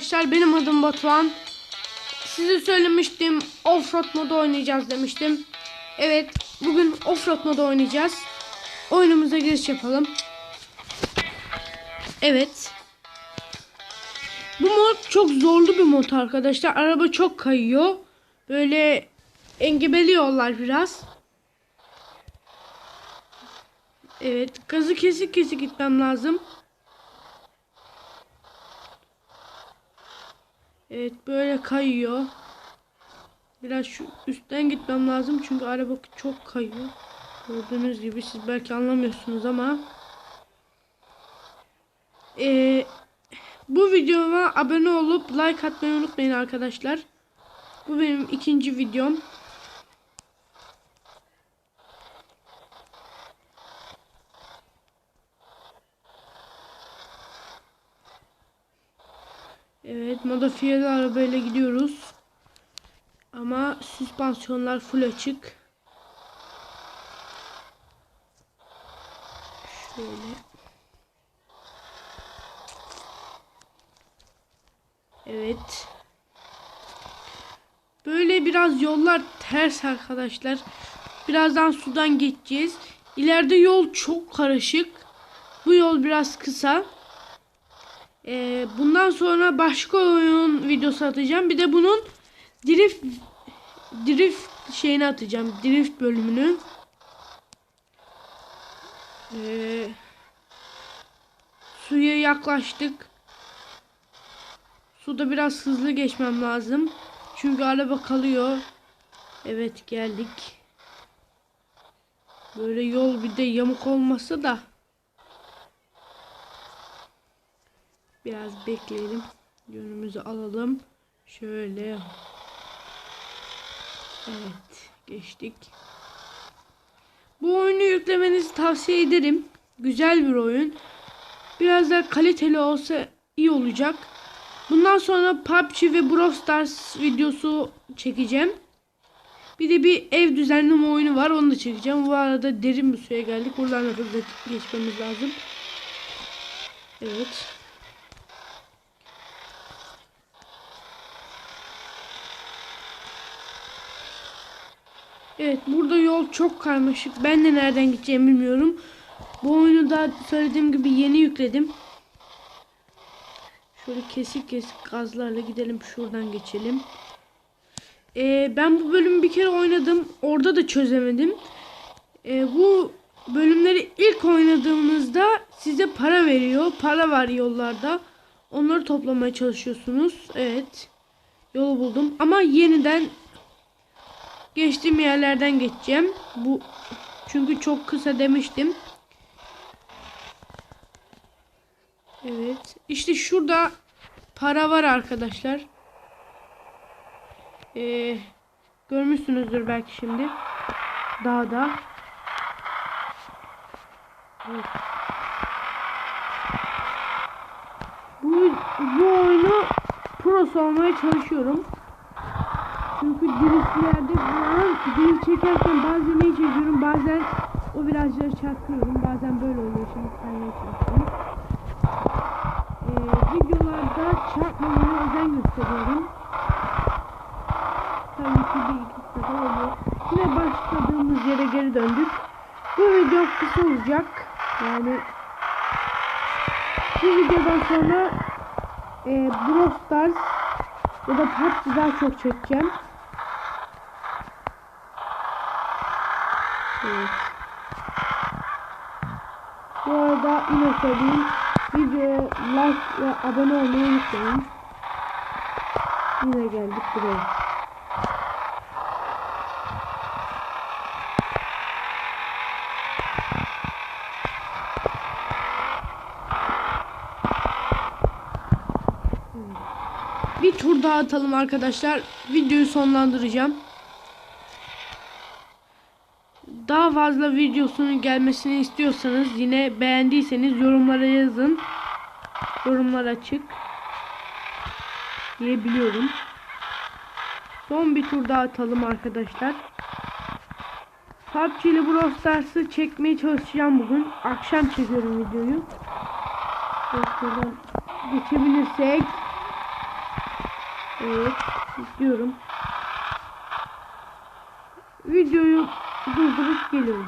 Arkadaşlar benim adım Batuhan. Size söylemiştim offroad modu oynayacağız demiştim. Evet bugün offroad modu oynayacağız. Oyunumuza giriş yapalım. Evet. Bu mod çok zorlu bir mod arkadaşlar. Araba çok kayıyor. Böyle engebeli yollar biraz. Evet gazı kesik kesik gitmem lazım. Evet böyle kayıyor. Biraz şu üstten gitmem lazım çünkü araba çok kayıyor. Gördüğünüz gibi siz belki anlamıyorsunuz ama. Ee, bu videoma abone olup like atmayı unutmayın arkadaşlar. Bu benim ikinci videom. Evet modifiyeli arabayla gidiyoruz. Ama süspansiyonlar full açık. Şöyle. Evet. Böyle biraz yollar ters arkadaşlar. Birazdan sudan geçeceğiz. İleride yol çok karışık. Bu yol biraz kısa. Ee, bundan sonra başka oyun videosu atacağım. Bir de bunun drift drift şeyini atacağım. Drift bölümünü. Ee, suya yaklaştık. Suda biraz hızlı geçmem lazım. Çünkü araba kalıyor. Evet geldik. Böyle yol bir de yamuk olmasa da Biraz bekleyelim. Yönümüzü alalım. Şöyle. Evet. Geçtik. Bu oyunu yüklemenizi tavsiye ederim. Güzel bir oyun. Biraz da kaliteli olsa iyi olacak. Bundan sonra PUBG ve Brawl Stars videosu çekeceğim. Bir de bir ev düzenleme oyunu var. Onu da çekeceğim. Bu arada derin bir suya geldik. Buradan da hızlı geçmemiz lazım. Evet. Evet burada yol çok karmaşık. Ben de nereden gideceğimi bilmiyorum. Bu oyunu da söylediğim gibi yeni yükledim. Şöyle kesik kesik gazlarla gidelim. Şuradan geçelim. Ee, ben bu bölümü bir kere oynadım. Orada da çözemedim. Ee, bu bölümleri ilk oynadığınızda size para veriyor. Para var yollarda. Onları toplamaya çalışıyorsunuz. Evet. Yolu buldum. Ama yeniden geçtiğim yerlerden geçeceğim. Bu çünkü çok kısa demiştim. Evet. İşte şurada para var arkadaşlar. Ee, görmüşsünüzdür belki şimdi. Dağda. Evet. Bu, bu oyunu pros olmaya çalışıyorum. Çünkü drift falan drift çekerken bazen ne çekiyorum bazen o virajları çarpıyorum. Bazen böyle oluyor şimdi kaymaya çalışıyorum. Ee, videolarda çarpmamaya özen gösteriyorum. Tabii ki bir iki sefer oluyor. Yine başladığımız yere geri döndük. Bu video kısa olacak. Yani bu videodan sonra e, Brawl Stars ya da PUBG daha çok çekeceğim. Evet. Bu arada yine söyleyeyim. Videoya like ve abone olmayı unutmayın. Yine geldik buraya. Bir tur daha atalım arkadaşlar. Videoyu sonlandıracağım. Daha fazla videosunun gelmesini istiyorsanız yine beğendiyseniz yorumlara yazın. Yorumlar açık. Diyebiliyorum. Son bir tur daha atalım arkadaşlar. PUBG ile Brawl Stars'ı çekmeye çalışacağım bugün. Akşam çekiyorum videoyu. Evet, buradan geçebilirsek. Evet. istiyorum. Videoyu durdurup geliyorum.